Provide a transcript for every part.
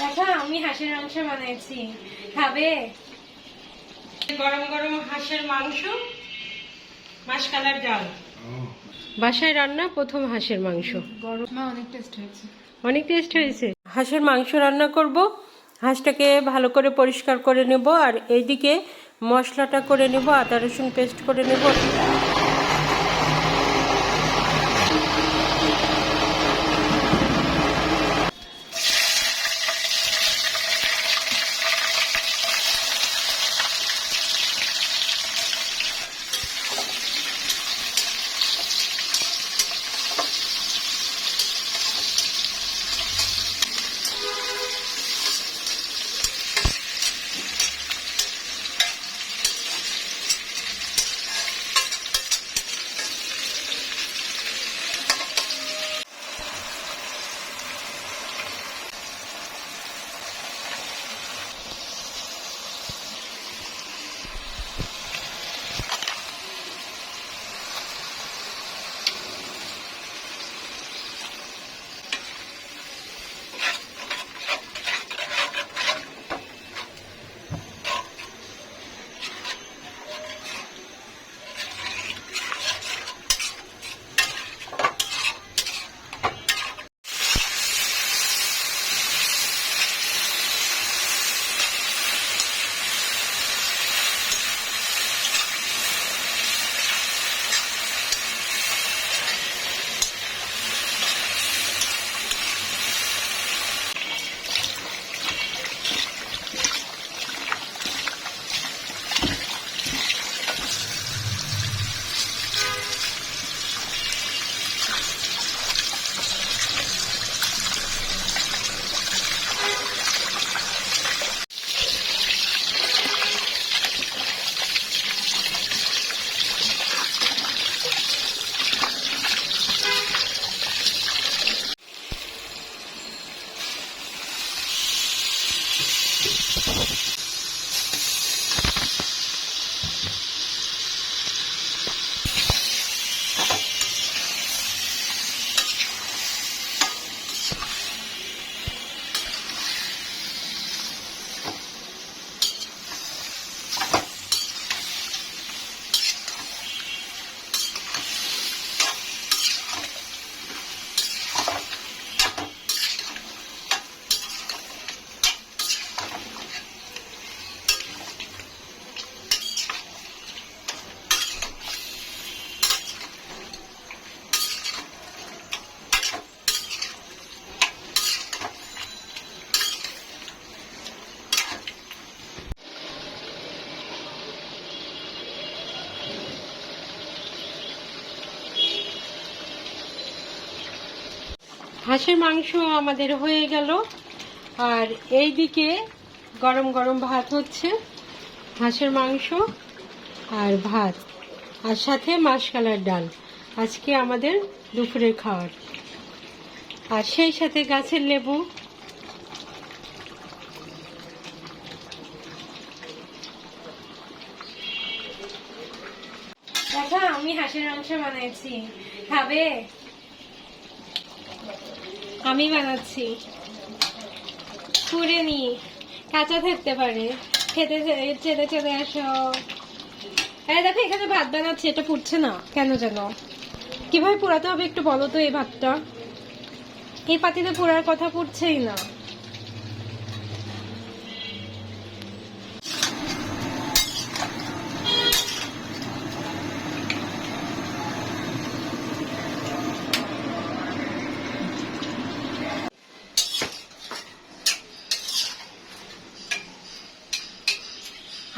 দেখো আমি হাঁসের মাংস বানাইছি। খাবে? গরম গরম হাঁসের মাংস মাসকালার ডাল। বাসায় রান্না প্রথম হাঁসের মাংস। গরম অনেক টেস্ট হয়েছে। অনেক টেস্ট হয়েছে। হাঁসের মাংস রান্না করব। হাঁসটাকে ভালো করে পরিষ্কার করে নেব আর এইদিকে মশলাটা করে নেব আদা রসুন পেস্ট করে নেব। হাঁসের মাংস আমাদের হয়ে গেল। আর এই দিকে গরম গরম ভাত হচ্ছে, হাঁসের মাংস আর ভাত, আর সাথে মাসকালার ডাল। আজকে আমাদের দুপুরের খাওয়ার। আর সেই সাথে গাছের লেবু। আমি হাঁসের মাংস বানাইছি। খাবে? আমি বানাচ্ছি। পুড়ে নি। কাঁচা থাকতে পারে। খেতে চেতে চেতে আসো। আরে দেখো, এখানে ভাত বানাচ্ছি, এটা পুড়ছে না। কেন যেন? কীভাবে পোড়াতে হবে একটু বলো তো এই ভাতটা? এই পাতিতে পোড়ার কথা পুড়ছেই না।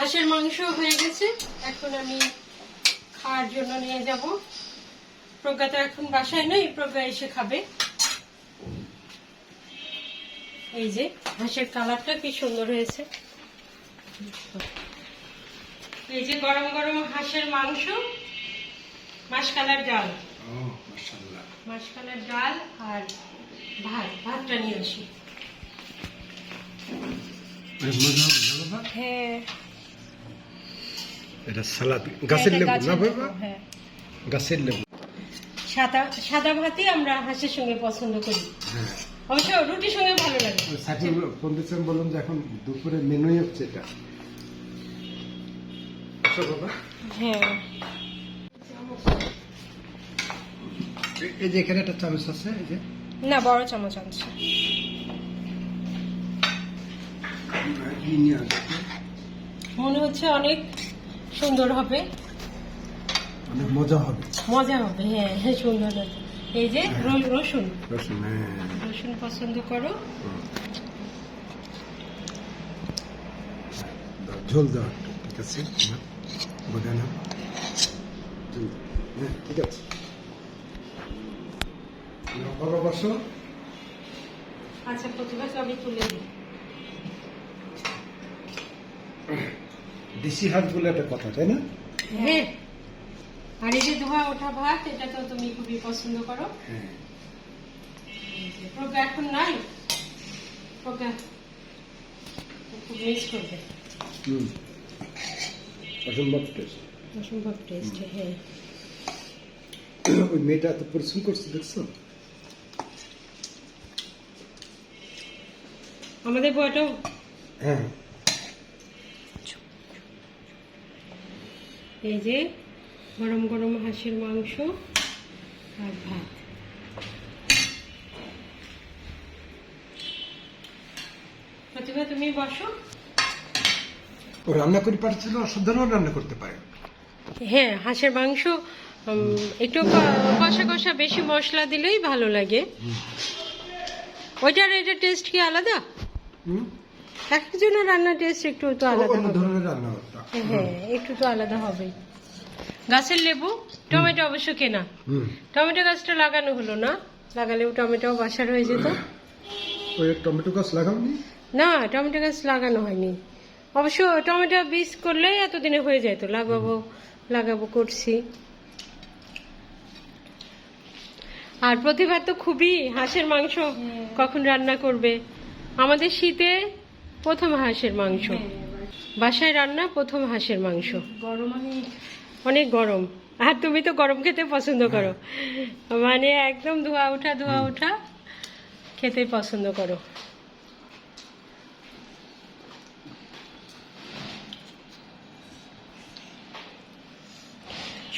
হাঁসের মাংস হয়ে গেছে। এখন আমি খাওয়ার জন্য নিয়ে যাব। প্রজ্ঞা তো এখন বাসায় নেই প্রজ্ঞা এসে খাবে। এই যে হাঁসের কালারটা কি সুন্দর হয়েছে। এই যে গরম গরম হাঁসের মাংস মাসকালার ডাল। মাসকালার। ডাল আর ভাত ভাতটা নিয়ে আসি। হ্যাঁ। এটা সালাদ গাছের লেবু না বাবা? হ্যাঁ। গাছের লেবু। সাদা সাদা ভাতই আমরা হাঁসের সঙ্গে পছন্দ করি। হ্যাঁ। অবশ্য রুটির সঙ্গে ভালো লাগে। সাইকেল ফোন দিচ্ছেন বললাম যে এখন দুপুরে মেনুই হচ্ছে এটা। হ্যাঁ। এই- যে এখানে একটা চামচ আছে এই যে। না বড় চামচ আসবে? মনে হচ্ছে অনেক সুন্দর হবে। অনেক মজা হবে। মজা হবে হ্যাঁ হ্যাঁ সুন্দর হবে। এই যে রসুন। রসুন হ্যাঁ। রসুন পছন্দ করো। ঝোল দাও ঠিক আছে? বোঝা না হ্যাঁ ঠিক আছে। আচ্ছা প্রতিভা আমি তুলে দিই দেশি হাঁস বলে একটা কথা তাই না? হ্যাঁ। আর এই যে ধোয়া ওঠা ভাত এটা তো তুমি খুবই পছন্দ করো। হ্যাঁ। প্রজ্ঞা এখন নাই? প্রজ্ঞা খুব মিস করবে। হুম। অসম্ভব টেস্ট অসম্ভব টেস্ট হ্যাঁ। ওই মেয়েটা এত পরিশ্রম করছে দেখছ? আমাদের বইটাও হ্যাঁ। এই যে গরম গরম হাঁসের মাংস আর ভাত। প্রতিভা তুমি বসো। ও রান্না করে পারছিল অসাধারণ রান্না করতে পারে। হ্যাঁ হাঁসের মাংস একটু কষা কষা বেশি মশলা দিলেই ভালো লাগে। ওইটার এটা টেস্ট কি আলাদা? এক একজনের রান্নার টেস্ট একটু তো আলাদা ধরনের রান্না হ্যাঁ একটু তো আলাদা হবে গাছের লেবু টমেটো অবশ্য কেনা। টমেটো গাছটা লাগানো হলো না লাগালেও টমেটো বাসার হয়ে যেত। ওই টমেটো গাছ লাগাওনি? না টমেটো গাছ লাগানো হয়নি। অবশ্য টমেটো বীজ করলেই এতদিনে হয়ে যেত লাগাবো লাগাবো করছি। আর প্রতিভা তো খুবই হাঁসের মাংস কখন রান্না করবে? আমাদের শীতে প্রথম হাঁসের মাংস। বাসায় রান্না প্রথম হাঁসের মাংস। গরম অনেক গরম। আর তুমি তো গরম খেতে পছন্দ করো। মানে একদম ধোয়া ওঠা ধোয়া ওঠা খেতে পছন্দ করো।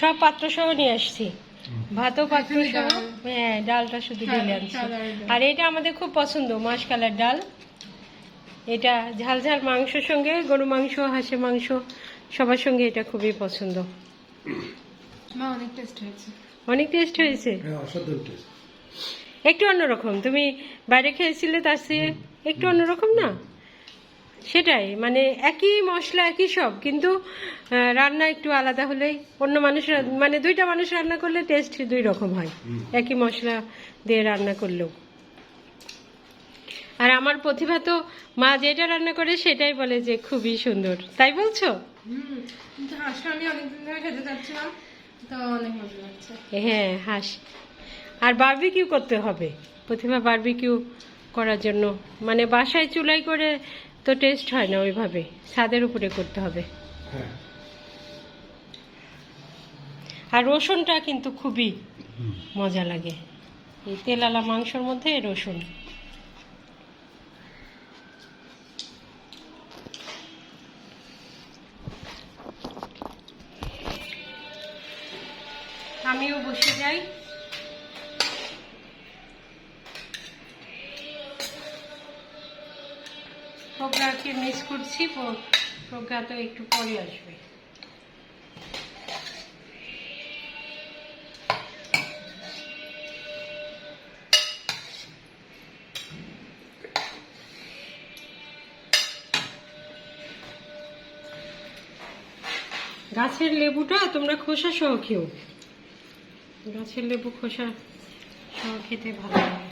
সব পাত্র সহ নিয়ে আসছি। ভাতও পাত্র সহ। হ্যাঁ ডালটা শুধু হ্যাঁ, ঢেলে আনছি। আর এটা আমাদের খুব পছন্দ মাসকালার ডাল। এটা ঝাল ঝাল মাংসের সঙ্গে গরু মাংস হাঁসের মাংস সবার সঙ্গে এটা খুবই পছন্দ। অনেক টেস্ট হয়েছে। অনেক টেস্ট হয়েছে? হ্যাঁ অসাধারণ টেস্ট একটু অন্যরকম। তুমি বাইরে খেয়েছিলে তার চেয়ে একটু অন্যরকম না? সেটাই মানে একই মশলা একই সব কিন্তু রান্না একটু আলাদা হলেই অন্য মানুষ মানে দুইটা মানুষ রান্না করলে টেস্ট দুই রকম হয়। একই মশলা দিয়ে রান্না করলেও। আর আমার প্রতিভা তো মা যেটা রান্না করে সেটাই বলে যে খুবই সুন্দর। তাই বলছো? হুম আমি অনেকদিন ধরে খেতে চাচ্ছিলাম তো অনেক মজা লাগছে। হ্যাঁ হাঁস। আর বারবিকিউ করতে হবে। প্রতিভা বারবিকিউ করার জন্য। মানে বাসায় চুলাই করে তো টেস্ট হয় না ওইভাবে। ছাদের উপরে করতে হবে। হ্যাঁ। আর রসুনটা কিন্তু খুবই মজা লাগে। এই তেলালা মাংসর মধ্যে রসুন। আমিও বসে যাই। প্রজ্ঞাকে মিস করছি প্রজ্ঞা তো একটু পরে আসবে। গাছের লেবুটা তোমরা খোসা সহ খেও। গাছের লেবু খোসা সহ খেতে ভালো লাগে।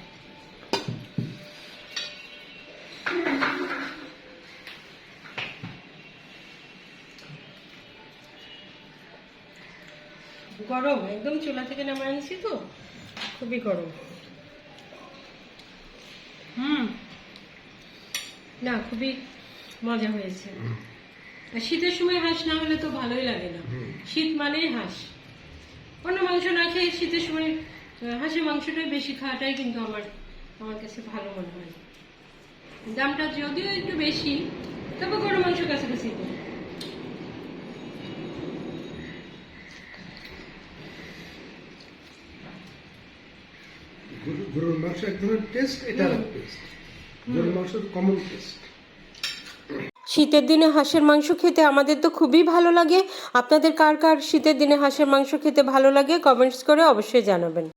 গরম একদম চুলা থেকে নামে আনছি তো খুবই গরম। হুম। না খুবই মজা হয়েছে। আর শীতের সময় হাঁস না হলে তো ভালোই লাগে না। শীত মানেই হাঁস। অন্য মাংস না খেয়ে শীতের সময় হাঁসের মাংসটাই বেশি খাওয়াটাই কিন্তু আমার আমার কাছে ভালো মনে হয়। দামটা যদিও একটু বেশি তবে গরু মাংস কাছাকাছি। তো গরু- গরুর মাংস এক ধরনের টেস্ট এটা টেস্ট গরুর মাংসের কমন টেস্ট শীতের দিনে হাঁসের মাংস খেতে আমাদের তো খুবই ভালো লাগে। আপনাদের কার কার শীতের দিনে হাঁসের মাংস খেতে ভালো লাগে, কমেন্টস করে অবশ্যই জানাবেন।